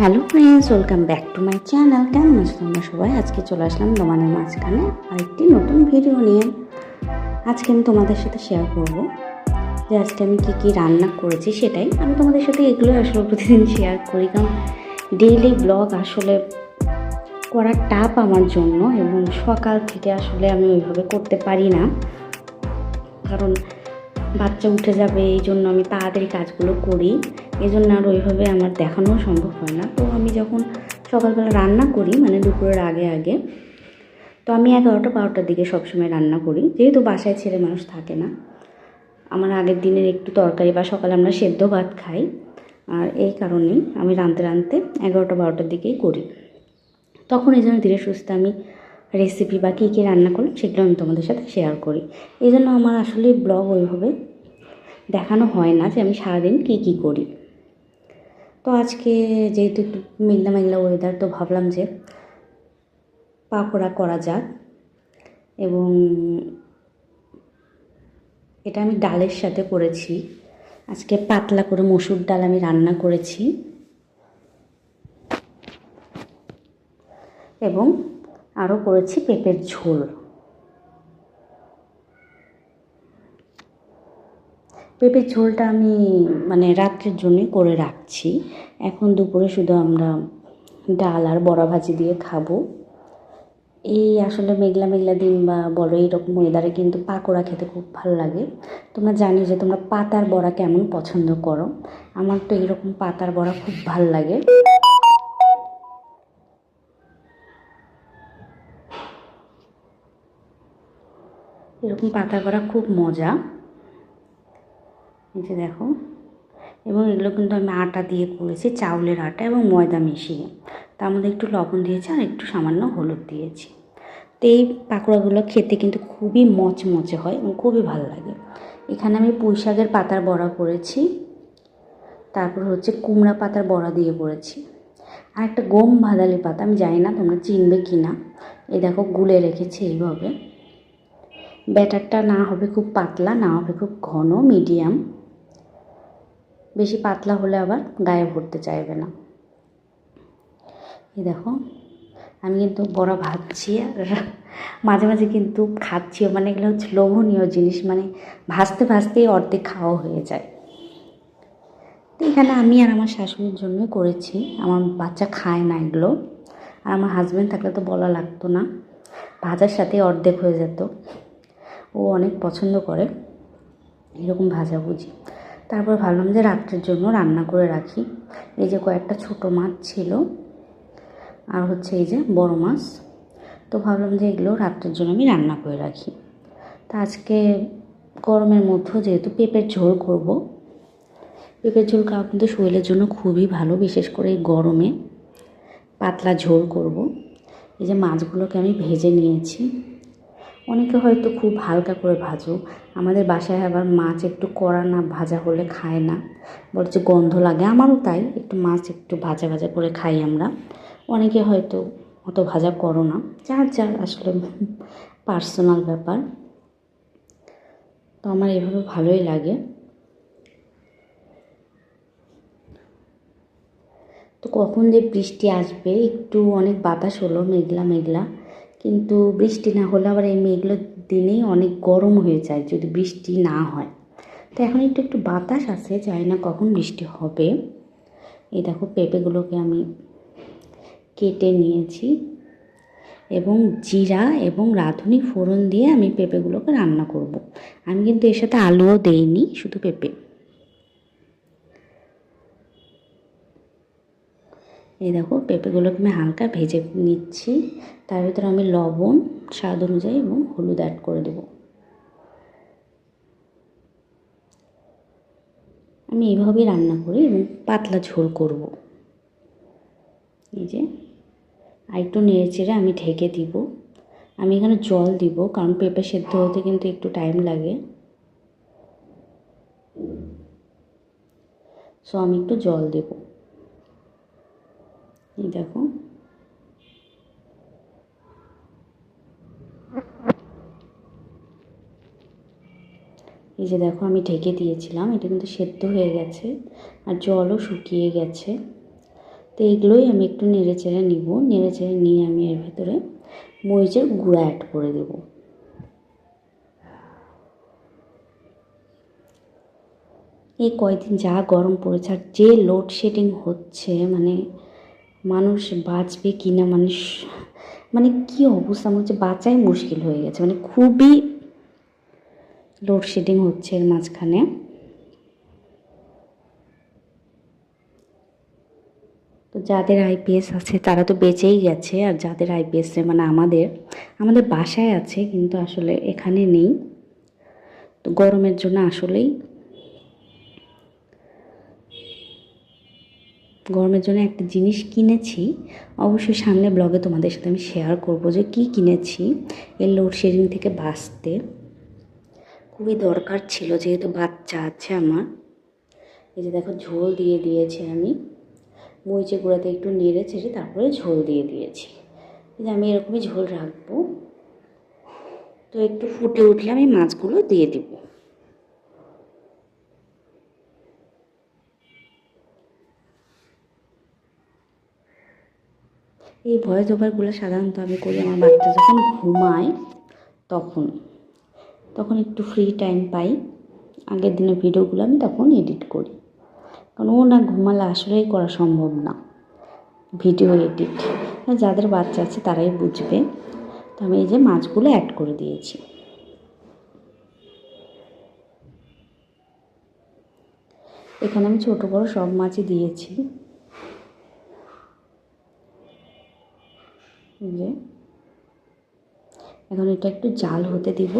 Hello friends welcome back to my channel কেমন আছো তোমরা সবাই? আজকে চলে আসলাম তোমাদের মাঝখানে আরেকটি নতুন ভিডিও নিয়ে। আজকে আমি তোমাদের সাথে শেয়ার করব যে আজকে আমি কী কী রান্না করেছি সেটাই। আমি তোমাদের সাথে এগুলো আসলে প্রতিদিন শেয়ার করি, কারণ ডেইলি ব্লগ আসলে করা টাপ আমার জন্য এবং সকাল থেকে আসলে আমি ওইভাবে করতে পারি না। কারণ বাচ্চা উঠে যাবে, এই জন্য আমি তাড়াতাড়ি কাজগুলো করি। এই জন্য আর ওইভাবে আমার দেখানো সম্ভব হয় না। তো আমি যখন সকালবেলা রান্না করি মানে দুপুরের আগে আগে, তো আমি এগারোটা বারোটার দিকে সবসময় রান্না করি। যেহেতু বাসায় ছেলে মানুষ থাকে না, আমার আগের দিনের একটু তরকারি বা সকালে আমরা সেদ্ধ ভাত খাই। আর এই কারণেই আমি রাঁধতে রাঁধতে এগারোটা বারোটার দিকেই করি। তখন এই জন্য ধীরে সুস্থে আমি রেসিপি বা কী কী রান্না করলাম সেগুলো আমি তোমাদের সাথে শেয়ার করি। এই জন্য আমার আসলে ব্লগ ওইভাবে দেখানো হয় না যে আমি সারাদিন কী কী করি। তো আজকে যেহেতু একটু মেঘলা মেঘলা ওয়েদার তো ভাবলাম যে পাকোড়া করা যাক এবং এটা আমি ডালের সাথে করেছি। আজকে পাতলা করে মসুর ডাল আমি রান্না করেছি। এবং আরও করেছি পেঁপের ঝোল। পেঁপের ঝোলটা আমি মানে রাত্রের জন্যই করে রাখছি। এখন দুপুরে শুধু আমরা ডাল আর বড়া ভাজি দিয়ে খাব। এই আসলে মেঘলা মেঘলা দিন বা বলো এইরকম ওয়েদারে কিন্তু পাকোড়া খেতে খুব ভালো লাগে। তোমরা জানি যে তোমরা পাতার বড়া কেমন পছন্দ করো। আমার তো এরকম পাতার বড়া খুব ভালো লাগে। এরকম পাতা করা খুব মজা। এই যে দেখো। এবং এগুলো কিন্তু আমি আটা দিয়ে করেছি, চাউলের আটা এবং ময়দা মিশিয়ে। তার মধ্যে একটু লবণ দিয়েছি আর একটু সামান্য হলুদ দিয়েছি। তো এই পাকোড়াগুলো খেতে কিন্তু খুবই মচমচে হয় এবং খুবই ভালো লাগে। এখানে আমি পুঁই শাকের পাতার বড়া করেছি। তারপর হচ্ছে কুমড়া পাতার বড়া দিয়ে করেছি। আর একটা গম ভাদালি পাতা, আমি জানি না তোমরা চিনবে কি না এই দেখো গুলে রেখেছি এইভাবে। ব্যাটারটা না হবে খুব পাতলা, না হবে খুব ঘন মিডিয়াম বেশি পাতলা হলে আবার গায়ে ভরতে চাইবে না। এই দেখো, আমি কিন্তু বড় ভাজছি আর মাঝে মাঝে কিন্তু খাচ্ছিও মানে এগুলো হচ্ছে লোভনীয় জিনিস মানে ভাজতে ভাজতেই অর্ধেক খাওয়া হয়ে যায়। তো এখানে আমি আর আমার শাশুড়ির জন্য করেছি। আমার বাচ্চা খায় না এগুলো। আর আমার হাজব্যান্ড থাকলে তো বলা লাগতো না। ভাজার সাথে অর্ধেক হয়ে যেত। ও অনেক পছন্দ করে। এরকম ভাজাভুজি তারপর ভাবলাম যে রাত্রের জন্য রান্না করে রাখি। এই যে কয়েকটা ছোটো মাছ ছিল, আর হচ্ছে এই যে বড় মাছ। তো ভাবলাম যে এগুলো রাত্রের জন্য আমি রান্না করে রাখি। তা আজকে গরমের মধ্যেও যেহেতু পেঁপের ঝোল করব, পেঁপের ঝোল খাওয়া কিন্তু শরীরের জন্য খুবই ভালো, বিশেষ করে এই গরমে। পাতলা ঝোল করব। এই যে মাছগুলোকে আমি ভেজে নিয়েছি। অনেকে হয়তো খুব হালকা করে ভাজো আমাদের বাসায় আবার মাছ একটু কড়া না ভাজা হলে খায় না। বলছে গন্ধ লাগে, আমারও তাই। একটু মাছ একটু ভাজা ভাজা করে খাই আমরা। অনেকে হয়তো অত ভাজা করো না। যার যার, আসলে পার্সোনাল ব্যাপার। তো আমার এভাবে ভালোই লাগে। তো কখন যে বৃষ্টি আসবে, একটু অনেক বাতাস হলো, মেঘলা মেঘলা। কিন্তু বৃষ্টি না হলে আবার এই মেঘলো দিনেই অনেক গরম হয়ে যায় যদি বৃষ্টি না হয়। তো এখন একটু একটু বাতাস আছে, জানি না কখন বৃষ্টি হবে। এই দেখো পেঁপেগুলোকে আমি কেটে নিয়েছি এবং জিরা এবং রাঁধুনি ফোড়ন দিয়ে আমি পেঁপেগুলোকে রান্না করব। আমি কিন্তু এর সাথে আলুও দেইনি, শুধু পেঁপে। এই দেখো পেঁপেগুলোকে আমি হালকা ভেজে নিচ্ছি। তার ভিতরে আমি লবণ, স্বাদ অনুযায়ী এবং হলুদ অ্যাড করে দেব। আমি এইভাবেই রান্না করি এবং পাতলা ঝোল করব। এই যে আর একটু নেড়ে চেড়ে আমি ঢেকে দিব। আমি এখানে জল দিব, কারণ পেঁপে সেদ্ধ হতে কিন্তু একটু টাইম লাগে। সো আমি একটু জল দেবো। এই দেখো। এই যে দেখো, আমি ঢেকে দিয়েছিলাম, এটা কিন্তু সেদ্ধ হয়ে গেছে আর জলও শুকিয়ে গেছে। তো এগুলোই আমি একটু নেড়ে চেড়ে নিব নেড়ে চেড়ে নিয়ে আমি এর ভেতরে মরিচের গুঁড়া অ্যাড করে দেব। এই কয়দিন যা গরম পড়েছে, আর যে লোডশেডিং হচ্ছে মানে মানুষ বাঁচবে কি না মানুষ মানে কি অবস্থা? মনে হচ্ছে বাঁচাই মুশকিল হয়ে গেছে। মানে খুবই লোডশেডিং হচ্ছে এর মাঝখানে। তো যাদের আইপিএস আছে, তারা তো বেঁচেই গেছে। আর যাদের আইপিএস মানে আমাদের আমাদের বাসায় আছে, কিন্তু আসলে এখানে নেই। তো গরমের জন্য আসলেই গরমের জন্য একটা জিনিস কিনেছি। অবশ্যই সামনে ব্লগে তোমাদের সাথে আমি শেয়ার করব যে কি কিনেছি। এই লোডশেডিং থেকে বাঁচতে। খুবই দরকার ছিল যেহেতু বাচ্চা আছে আমার। এই যে দেখো, ঝোল দিয়ে দিয়েছি আমি। মরিচের গুঁড়াতে একটু নেড়ে চেড়ে তারপরে ঝোল দিয়ে দিয়েছি। যে আমি এরকমই ঝোল রাখব। তো একটু ফুটে উঠলে আমি মাছগুলো দিয়ে দিব। এই ভয়েস ওভারগুলো সাধারণত আমি করি আমার বাচ্চা যখন ঘুমায় তখন। তখন একটু ফ্রি টাইম পাই। আগের দিনের ভিডিওগুলো আমি তখন এডিট করি। কারণ ও না ঘুমালে আসলেই করা সম্ভব না। ভিডিও এডিট যাদের বাচ্চা আছে তারাই বুঝবে। তো আমি এই যে মাছগুলো অ্যাড করে দিয়েছি। এখানে আমি ছোটো বড়ো সব মাছই দিয়েছি এই যে এখন এটা একটু জাল হতে দিব।